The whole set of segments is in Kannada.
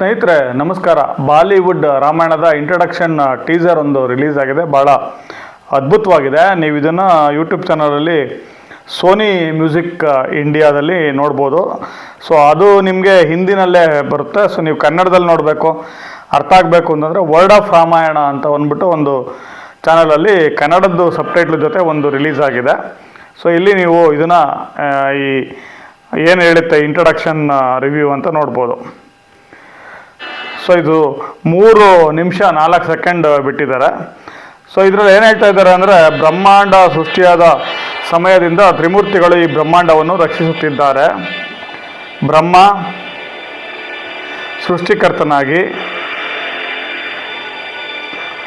ಸ್ನೇಹಿತರೆ, ನಮಸ್ಕಾರ. ಬಾಲಿವುಡ್ ರಾಮಾಯಣದ ಇಂಟ್ರಡಕ್ಷನ್ ಟೀಸರ್ ಒಂದು ರಿಲೀಸ್ ಆಗಿದೆ. ಭಾಳ ಅದ್ಭುತವಾಗಿದೆ. ನೀವು ಇದನ್ನು ಯೂಟ್ಯೂಬ್ ಚಾನಲಲ್ಲಿ ಸೋನಿ ಮ್ಯೂಸಿಕ್ ಇಂಡಿಯಾದಲ್ಲಿ ನೋಡ್ಬೋದು. ಸೊ ಅದು ನಿಮಗೆ ಹಿಂದಿನಲ್ಲೇ ಬರುತ್ತೆ. ಸೊ ನೀವು ಕನ್ನಡದಲ್ಲಿ ನೋಡಬೇಕು. ಅರ್ಥ ಆಗಬೇಕು ಅಂತಂದರೆ ವರ್ಡ್ ಆಫ್ ರಾಮಾಯಣ ಅಂತ ಅಂದ್ಬಿಟ್ಟು ಒಂದು ಚಾನಲಲ್ಲಿ ಕನ್ನಡದ್ದು ಸಬ್ಟೈಟ್ಲ್ ಜೊತೆ ಒಂದು ರಿಲೀಸ್ ಆಗಿದೆ. ಸೊ ಇಲ್ಲಿ ನೀವು ಇದನ್ನು ಈ ಏನು ಹೇಳುತ್ತೆ ಇಂಟ್ರಡಕ್ಷನ್ ರಿವ್ಯೂ ಅಂತ ನೋಡ್ಬೋದು. ಸೊ ಇದು ಮೂರು ನಿಮಿಷ ನಾಲ್ಕು ಸೆಕೆಂಡ್ ಬಿಟ್ಟಿದ್ದಾರೆ. ಸೊ ಇದರಲ್ಲಿ ಏನು ಹೇಳ್ತಾ ಇದ್ದಾರೆ ಅಂದರೆ ಬ್ರಹ್ಮಾಂಡ ಸೃಷ್ಟಿಯಾದ ಸಮಯದಿಂದ ತ್ರಿಮೂರ್ತಿಗಳು ಈ ಬ್ರಹ್ಮಾಂಡವನ್ನು ರಕ್ಷಿಸುತ್ತಿದ್ದಾರೆ. ಬ್ರಹ್ಮ, ಸೃಷ್ಟಿಕರ್ತನಾಗಿ.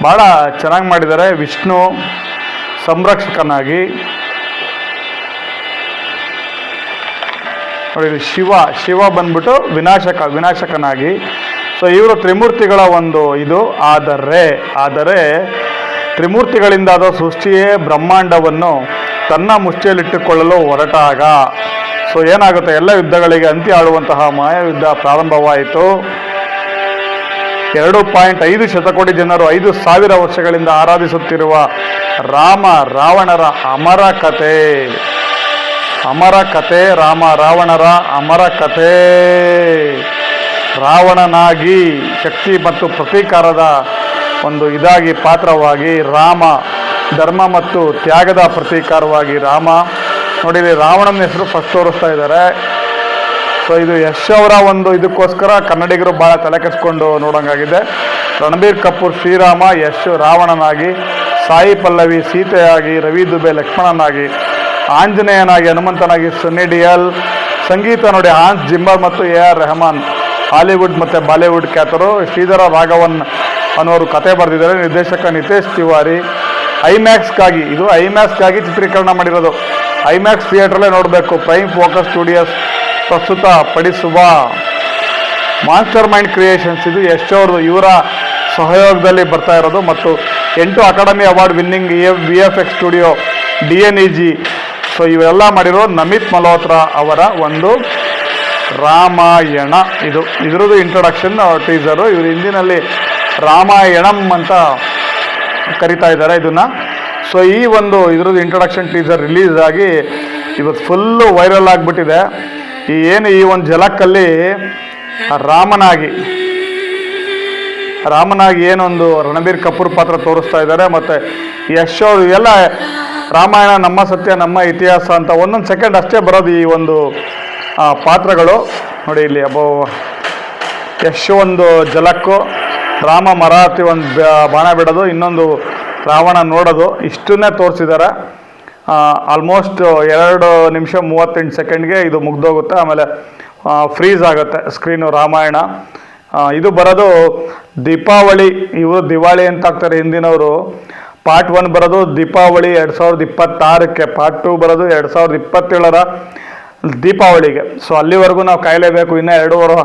ಭಾಳ ಚೆನ್ನಾಗಿ ಮಾಡಿದ್ದಾರೆ. ವಿಷ್ಣು, ಸಂರಕ್ಷಕನಾಗಿ. ನೋಡಿ ಶಿವ ಶಿವ ಬಂದ್ಬಿಟ್ಟು ವಿನಾಶಕ, ವಿನಾಶಕನಾಗಿ. ಸೊ ಇವರು ತ್ರಿಮೂರ್ತಿಗಳ ಒಂದು ಇದು. ಆದರೆ ಆದರೆ ತ್ರಿಮೂರ್ತಿಗಳಿಂದಾದ ಸೃಷ್ಟಿಯೇ ಬ್ರಹ್ಮಾಂಡವನ್ನು ತನ್ನ ಮುಷ್ಟಿಯಲ್ಲಿಟ್ಟುಕೊಳ್ಳಲು ಹೊರಟಾಗ. ಸೊ ಏನಾಗುತ್ತೆ? ಎಲ್ಲ ಯುದ್ಧಗಳಿಗೆ ಅಂತ್ಯ ಆಳುವಂತಹ ಮಾಯಾಯುದ್ಧ ಪ್ರಾರಂಭವಾಯಿತು. ಎರಡು ಪಾಯಿಂಟ್ ಐದು ಶತಕೋಟಿ ಜನರು ಐದು ಸಾವಿರ ವರ್ಷಗಳಿಂದ ಆರಾಧಿಸುತ್ತಿರುವ ರಾಮ ರಾವಣರ ಅಮರ ಕತೆ ಅಮರ ಕತೆ ರಾಮ ರಾವಣರ ಅಮರ ಕತೆ ರಾವಣನಾಗಿ ಶಕ್ತಿ ಮತ್ತು ಪ್ರತೀಕಾರದ ಒಂದು ಇದಾಗಿ ಪಾತ್ರವಾಗಿ ರಾಮ ಧರ್ಮ ಮತ್ತು ತ್ಯಾಗದ ಪ್ರತೀಕಾರವಾಗಿ ರಾಮ. ನೋಡಿ ರಾವಣನ ಹೆಸರು ಫಸ್ಟ್ ತೋರಿಸ್ತಾ ಇದ್ದಾರೆ. ಸೊ ಇದು ಯಶ್ ಅವರ ಒಂದು ಇದಕ್ಕೋಸ್ಕರ ಕನ್ನಡಿಗರು ಭಾಳ ತಲೆ ಕೆಡಿಸ್ಕೊಂಡು ನೋಡೋಂಗಾಗಿದೆ. ರಣಬೀರ್ ಕಪೂರ್ ಶ್ರೀರಾಮ, ಯಶ್ ರಾವಣನಾಗಿ, ಸಾಯಿ ಪಲ್ಲವಿ ಸೀತೆಯಾಗಿ, ರವಿ ದುಬೆ ಲಕ್ಷ್ಮಣನಾಗಿ, ಆಂಜನೇಯನಾಗಿ, ಹನುಮಂತನಾಗಿ ಸುನಿಡಿಯಲ್ ಸಂಗೀತ ನೋಡಿ ಹಾನ್ಸ್ ಜಿಂಬರ್ ಮತ್ತು ಎ ಆರ್ ರೆಹಮಾನ್. ಹಾಲಿವುಡ್ ಮತ್ತು ಬಾಲಿವುಡ್ ಖ್ಯಾತರು ಶ್ರೀಧರ ರಾಘವನ್ ಅನ್ನೋರು ಕತೆ ಬರೆದಿದ್ದಾರೆ. ನಿರ್ದೇಶಕ ನಿತೇಶ್ ತಿವಾರಿ. ಐಮ್ಯಾಕ್ಸ್ಗಾಗಿ, ಇದು ಐಮ್ಯಾಕ್ಸ್ಗಾಗಿ ಚಿತ್ರೀಕರಣ ಮಾಡಿರೋದು. ಐಮ್ಯಾಕ್ಸ್ ಥಿಯೇಟ್ರಲ್ಲೇ ನೋಡಬೇಕು. ಪ್ರೈಮ್ ಫೋಕಸ್ ಸ್ಟುಡಿಯೋಸ್ ಪ್ರಸ್ತುತ ಪಡಿಸುವ ಮಾನ್ಸ್ಟರ್ ಮೈಂಡ್ ಕ್ರಿಯೇಷನ್ಸ್. ಇದು ಎಷ್ಟೋರ್ದು ಇವರ ಸಹಯೋಗದಲ್ಲಿ ಬರ್ತಾ ಇರೋದು. ಮತ್ತು ಎಂಟು academy award winning V F X studio, D N E G. So ಇವೆಲ್ಲ ಮಾಡಿರೋ ನಮಿತ್ ಮಲ್ಹೋತ್ರಾ ಅವರ ಒಂದು ರಾಮಾಯಣ. ಇದು ಇದ್ರದ್ದು ಇಂಟ್ರೊಡಕ್ಷನ್ ಟೀಸರು ಇವರು ಹಿಂದಿನಲ್ಲಿ ರಾಮಾಯಣಂ ಅಂತ ಕರಿತಾ ಇದ್ದಾರೆ ಇದನ್ನು. ಸೊ ಈ ಒಂದು ಇದ್ರದ್ದು ಇಂಟ್ರೊಡಕ್ಷನ್ ಟೀಸರ್ ರಿಲೀಸ್ ಆಗಿ ಇವತ್ತು ಫುಲ್ಲು ವೈರಲ್ ಆಗಿಬಿಟ್ಟಿದೆ. ಈ ಏನು ಈ ಒಂದು ಜಲಕ್ಕಲ್ಲಿ ರಾಮನಾಗಿ ರಾಮನಾಗಿ ಏನೊಂದು ರಣಬೀರ್ ಕಪೂರ್ ಪಾತ್ರ ತೋರಿಸ್ತಾ ಇದ್ದಾರೆ. ಮತ್ತು ಯಶ್ ಎಲ್ಲ ರಾಮಾಯಣ ನಮ್ಮ ಸತ್ಯ, ನಮ್ಮ ಇತಿಹಾಸ ಅಂತ ಒಂದೊಂದು ಸೆಕೆಂಡ್ ಅಷ್ಟೇ ಬರೋದು ಈ ಒಂದು ಪಾತ್ರಗಳು. ನೋಡಿ ಇಲ್ಲಿ ಅಬ್ಬೋ ಯಶ್ ಒಂದು ಜಲಕ್ಕು, ರಾಮ ಮರಾಠಿ ಒಂದು ಬಾಣ ಬಿಡೋದು, ಇನ್ನೊಂದು ರಾವಣ ನೋಡೋದು, ಇಷ್ಟನ್ನೇ ತೋರಿಸಿದ್ದಾರೆ. ಆಲ್ಮೋಸ್ಟ್ ಎರಡು ನಿಮಿಷ ಮೂವತ್ತೆಂಟು ಸೆಕೆಂಡ್ಗೆ ಇದು ಮುಗ್ದೋಗುತ್ತೆ, ಆಮೇಲೆ ಫ್ರೀಸ್ ಆಗುತ್ತೆ ಸ್ಕ್ರೀನು ರಾಮಾಯಣ. ಇದು ಬರೋದು ದೀಪಾವಳಿ, ಇವರು ದಿವಾಳಿ ಅಂತ ಆಗ್ತಾರೆ ಹಿಂದಿನವರು. ಪಾರ್ಟ್ ಒನ್ ಬರೋದು ದೀಪಾವಳಿ, ಎರಡು ಸಾವಿರದ ಇಪ್ಪತ್ತಾರಕ್ಕೆ ಪಾರ್ಟ್ ಟು ಬರೋದು ಎರಡು ಸಾವಿರದ ಇಪ್ಪತ್ತೇಳರ. ದೀಪಾವಳಿಗೆ. ಸೊ ಅಲ್ಲಿವರೆಗೂ ನಾವು ಕಾಯಲೇಬೇಕು. ಇನ್ನೂ ಎರಡೂವರೆ,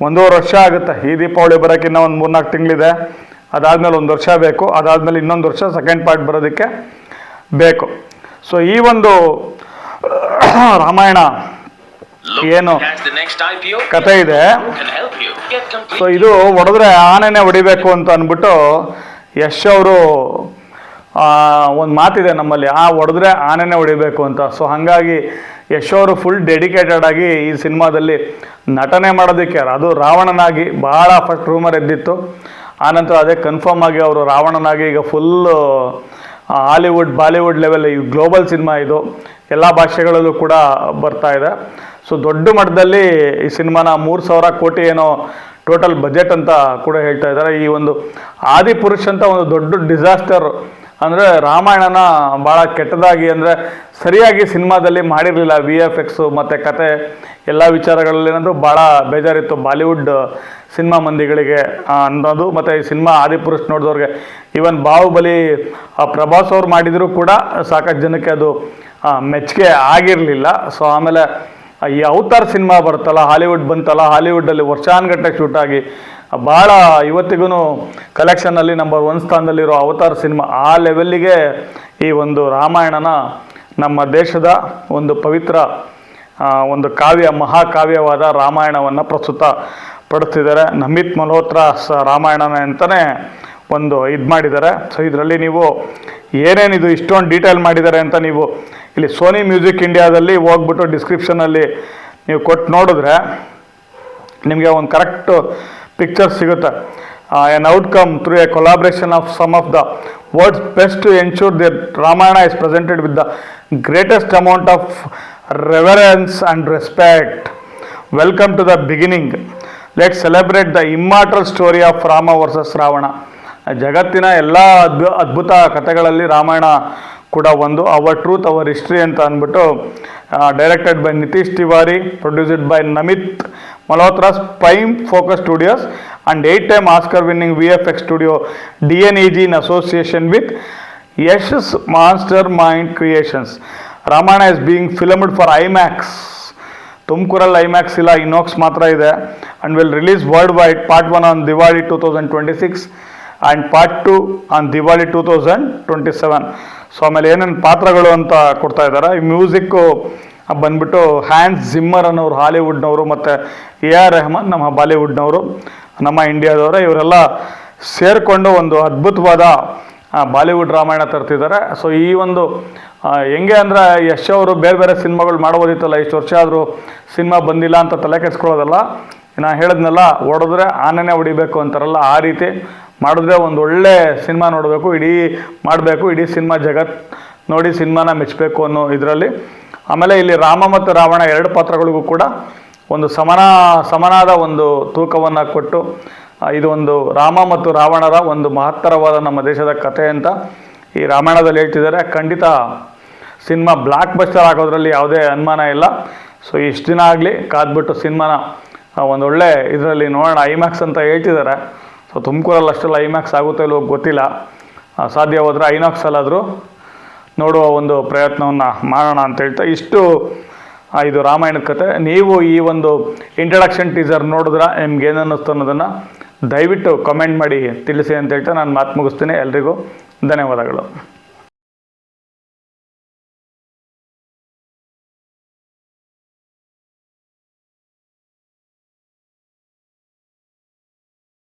ಒಂದೂವರೆ ವರ್ಷ ಆಗುತ್ತೆ. ಈ ದೀಪಾವಳಿ ಬರೋಕ್ಕಿನ್ನ ಒಂದು ಮೂರ್ನಾಲ್ಕು ತಿಂಗಳಿದೆ. ಅದಾದಮೇಲೆ ಒಂದು ವರ್ಷ ಬೇಕು. ಅದಾದಮೇಲೆ ಇನ್ನೊಂದು ವರ್ಷ ಸೆಕೆಂಡ್ ಪಾರ್ಟ್ ಬರೋದಕ್ಕೆ ಬೇಕು. ಸೊ ಈ ಒಂದು ರಾಮಾಯಣ ಏನು ಕತೆ ಇದೆ. ಸೊ ಇದು ಹೊಡೆದ್ರೆ ಆನೆನೆ ಹೊಡಿಬೇಕು ಅಂತ ಅಂದ್ಬಿಟ್ಟು ಯಶ್ ಅವರು ಒಂದು ಮಾತಿದೆ ನಮ್ಮಲ್ಲಿ. ಆ, ಹೊಡೆದ್ರೆ ಆನೆನೆ ಹೊಡಿಬೇಕು ಅಂತ. ಸೊ ಹಾಗಾಗಿ ಯಶ್ ಅವರು ಫುಲ್ ಡೆಡಿಕೇಟೆಡ್ ಆಗಿ ಈ ಸಿನಿಮಾದಲ್ಲಿ ನಟನೆ ಮಾಡೋದಕ್ಕೆ ಅದು ರಾವಣನಾಗಿ ಭಾಳ ಫಸ್ಟ್ ರೂಮರ್ ಎದ್ದಿತ್ತು. ಆನಂತರ ಅದೇ ಕನ್ಫರ್ಮ್ ಆಗಿ ಅವರು ರಾವಣನಾಗಿ ಈಗ ಫುಲ್ಲು ಹಾಲಿವುಡ್ ಬಾಲಿವುಡ್ ಲೆವೆಲ್ ಈ ಗ್ಲೋಬಲ್ ಸಿನಿಮಾ ಇದು. ಎಲ್ಲ ಭಾಷೆಗಳಲ್ಲೂ ಕೂಡ ಬರ್ತಾ ಇದೆ. ಸೊ ದೊಡ್ಡ ಮಟ್ಟದಲ್ಲಿ ಈ ಸಿನಿಮಾನ ಮೂರು ಸಾವಿರ ಕೋಟಿ ಏನೋ ಟೋಟಲ್ ಬಜೆಟ್ ಅಂತ ಕೂಡ ಹೇಳ್ತಾ ಇದ್ದಾರೆ. ಈ ಒಂದು ಆದಿಪುರುಷ್ ಅಂತ ಒಂದು ದೊಡ್ಡ ಡಿಸಾಸ್ಟರ್ ಅಂದರೆ ರಾಮಾಯಣನ ಭಾಳ ಕೆಟ್ಟದಾಗಿ ಅಂದರೆ ಸರಿಯಾಗಿ ಸಿನಿಮಾದಲ್ಲಿ ಮಾಡಿರಲಿಲ್ಲ ವಿ ಎಫ್ ಎಕ್ಸು ಮತ್ತು ಕತೆ, ಎಲ್ಲ ವಿಚಾರಗಳಲ್ಲಿ ಏನಾದರೂ ಭಾಳ ಬೇಜಾರಿತ್ತು ಬಾಲಿವುಡ್ ಸಿನಿಮಾ ಮಂದಿಗಳಿಗೆ ಅನ್ನೋದು. ಮತ್ತು ಈ ಸಿನಿಮಾ ಆದಿಪುರುಷ್ ನೋಡಿದವ್ರಿಗೆ ಈವನ್ ಬಾಹುಬಲಿ ಪ್ರಭಾಸ್ ಅವ್ರು ಮಾಡಿದರೂ ಕೂಡ ಸಾಕಷ್ಟು ಜನಕ್ಕೆ ಅದು ಮೆಚ್ಚುಗೆ ಆಗಿರಲಿಲ್ಲ. ಸೊ ಆಮೇಲೆ ಈ ಅವತಾರ್ ಸಿನಿಮಾ ಬರುತ್ತಲ್ಲ, ಹಾಲಿವುಡ್ ಬಂತಲ್ಲ ಹಾಲಿವುಡ್ಡಲ್ಲಿ ವರ್ಷಾನ್ಗಟ್ಟೆ ಶೂಟ್ ಆಗಿ ಭಾಳ ಇವತ್ತಿಗೂ ಕಲೆಕ್ಷನಲ್ಲಿ ನಂಬರ್ ಒನ್ ಸ್ಥಾನದಲ್ಲಿರೋ ಅವತಾರ್ ಸಿನಿಮಾ ಆ ಲೆವೆಲ್ಲಿಗೆ ಈ ಒಂದು ರಾಮಾಯಣನ ನಮ್ಮ ದೇಶದ ಒಂದು ಪವಿತ್ರ ಒಂದು ಕಾವ್ಯ, ಮಹಾಕಾವ್ಯವಾದ ರಾಮಾಯಣವನ್ನು ಪ್ರಸ್ತುತ ಪಡಿಸ್ತಿದ್ದಾರೆ ನಮಿತ್ ಮಲ್ಹೋತ್ರಾ ಸ ರಾಮಾಯಣನ ಅಂತಲೇ ಒಂದು ಇದು ಮಾಡಿದ್ದಾರೆ. ಸೊ ಇದರಲ್ಲಿ ನೀವು ಏನೇನಿದು, ಇಷ್ಟೊಂದು ಡೀಟೇಲ್ ಮಾಡಿದ್ದಾರೆ ಅಂತ ನೀವು ಇಲ್ಲಿ ಸೋನಿ ಮ್ಯೂಸಿಕ್ ಇಂಡಿಯಾದಲ್ಲಿ ಹೋಗ್ಬಿಟ್ಟು ಡಿಸ್ಕ್ರಿಪ್ಷನಲ್ಲಿ ನೀವು ಕೊಟ್ಟು ನೋಡಿದ್ರೆ ನಿಮಗೆ ಒಂದು ಕರೆಕ್ಟ್ ಪಿಕ್ಚರ್ ಸಿಗುತ್ತೆ. An outcome through a collaboration of some of the world's best to ensure the Ramayana is presented with the greatest amount of reverence and respect welcome to the beginning let celebrate the immortal story of Rama versus Ravana ಜಗತ್ತಿನ ಎಲ್ಲ ಅದ್ಭು ಅದ್ಭುತ ಕಥೆಗಳಲ್ಲಿ ರಾಮಾಯಣ ಕೂಡ ಒಂದು ಅವರ್ ಟ್ರೂತ್ ಅವರ್ ಹಿಸ್ಟ್ರಿ ಅಂತ ಅಂದ್ಬಿಟ್ಟು directed by Nitesh Tiwari produced by Namit Malhotra's Prime Focus Studios and eight time Oscar winning V F X studio D N E G in association with Yash's master mind creations Ramayana is being filmed for IMAX ತುಮಕೂರಲ್ಲಿ ಐಮ್ಯಾಕ್ಸ್ ಇಲ್ಲ ಇನೋಕ್ಸ್ ಮಾತ್ರ ಇದೆ and will release worldwide part one on Diwali two thousand twenty six and part two on Diwali two thousand twenty seven so ಆಮೇಲೆ ಏನೇನು ಪಾತ್ರಗಳು ಅಂತ ಕೊಡ್ತಾ ಇದ್ದಾರೆ. ಈ ಮ್ಯೂಸಿಕ್ಕು ಬಂದ್ಬಿಟ್ಟು ಹ್ಯಾನ್ಸ್ ಜಿಮ್ಮರ್ ಅನ್ನೋರು, ಹಾಲಿವುಡ್ನವರು ಮತ್ತು ಎ ಆರ್ ರೆಹಮಾನ್, ನಮ್ಮ ಬಾಲಿವುಡ್ನವರು, ನಮ್ಮ ಇಂಡಿಯಾದವರು, ಇವರೆಲ್ಲ ಸೇರಿಕೊಂಡು ಒಂದು ಅದ್ಭುತವಾದ ಬಾಲಿವುಡ್ ರಾಮಾಯಣ ತರ್ತಿದ್ದಾರೆ. ಸೊ ಈ ಒಂದು ಹೆಂಗೆ ಅಂದರೆ ಯಶ್ ಅವರು ಬೇರೆ ಬೇರೆ ಸಿನಿಮಾಗಳು ಮಾಡ್ಬೋದಿತ್ತಲ್ಲ, ಇಷ್ಟು ವರ್ಷ ಆದರೂ ಸಿನಿಮಾ ಬಂದಿಲ್ಲ ಅಂತ ತಲೆ ಕೆಡಿಸ್ಕೊಳ್ಳೋದಲ್ಲ. ನಾನು ಹೇಳಿದ್ನಲ್ಲ ಹೊಡೆದ್ರೆ ಆನೆನೇ ಹೊಡಿಬೇಕು ಅಂತಾರಲ್ಲ ಆ ರೀತಿ. ಮಾಡಿದ್ರೆ ಒಂದು ಒಳ್ಳೆ ಸಿನಿಮಾ ನೋಡಬೇಕು, ಇಡೀ ಮಾಡಬೇಕು, ಇಡೀ ಸಿನಿಮಾ ಜಗತ್ ನೋಡಿ ಸಿನಿಮಾನ ಮೆಚ್ಚಬೇಕು ಅನ್ನೋ ಇದರಲ್ಲಿ. ಆಮೇಲೆ ಇಲ್ಲಿ ರಾಮ ಮತ್ತು ರಾವಣ ಎರಡು ಪಾತ್ರಗಳಿಗೂ ಕೂಡ ಒಂದು ಸಮನ, ಸಮನಾದ ಒಂದು ತೂಕವನ್ನು ಕೊಟ್ಟು ಇದು ಒಂದು ರಾಮ ಮತ್ತು ರಾವಣರ ಒಂದು ಮಹತ್ತರವಾದ ನಮ್ಮ ದೇಶದ ಕಥೆ ಅಂತ ಈ ರಾಮಾಯಣದಲ್ಲಿ ಹೇಳ್ತಿದ್ದಾರೆ. ಖಂಡಿತ ಸಿನಿಮಾ ಬ್ಲಾಕ್ ಬಸ್ಟರ್ ಆಗೋದ್ರಲ್ಲಿ ಯಾವುದೇ ಅನುಮಾನ ಇಲ್ಲ. ಸೊ, ಇಷ್ಟು ದಿನ ಆಗಲಿ ಕಾದ್ಬಿಟ್ಟು ಸಿನಿಮಾನ ಒಂದೊಳ್ಳೆ ಇದರಲ್ಲಿ ನೋಡೋಣ, ಐಮ್ಯಾಕ್ಸ್ ಅಂತ ಹೇಳ್ತಿದ್ದಾರೆ. ಸೊ ತುಮಕೂರಲ್ಲಿ ಅಷ್ಟೆಲ್ಲ ಐಮ್ಯಾಕ್ಸ್ ಆಗುತ್ತೋ ಇಲ್ಲೋ ಗೊತ್ತಿಲ್ಲ. ಆ, ಸಾಧ್ಯ ಹೋದರೆ ಐನಾಕ್ಸಲ್ಲಾದರೂ ನೋಡುವ ಒಂದು ಪ್ರಯತ್ನವನ್ನು ಮಾಡೋಣ ಅಂತ ಹೇಳ್ತಾ ಇಷ್ಟು ಇದು ರಾಮಾಯಣದ ಕತೆ. ನೀವು ಈ ಒಂದು ಇಂಟ್ರಡಕ್ಷನ್ ಟೀಸರ್ ನೋಡಿದ್ರೆ ನಿಮ್ಗೆ ಏನು ಅನ್ನಿಸ್ತು ಅನ್ನೋದನ್ನು ದಯವಿಟ್ಟು ಕಮೆಂಟ್ ಮಾಡಿ ತಿಳಿಸಿ ಅಂತ ಹೇಳ್ತಾ ನಾನು ಮಾತು ಮುಗಿಸ್ತೀನಿ. ಎಲ್ರಿಗೂ ಧನ್ಯವಾದಗಳು.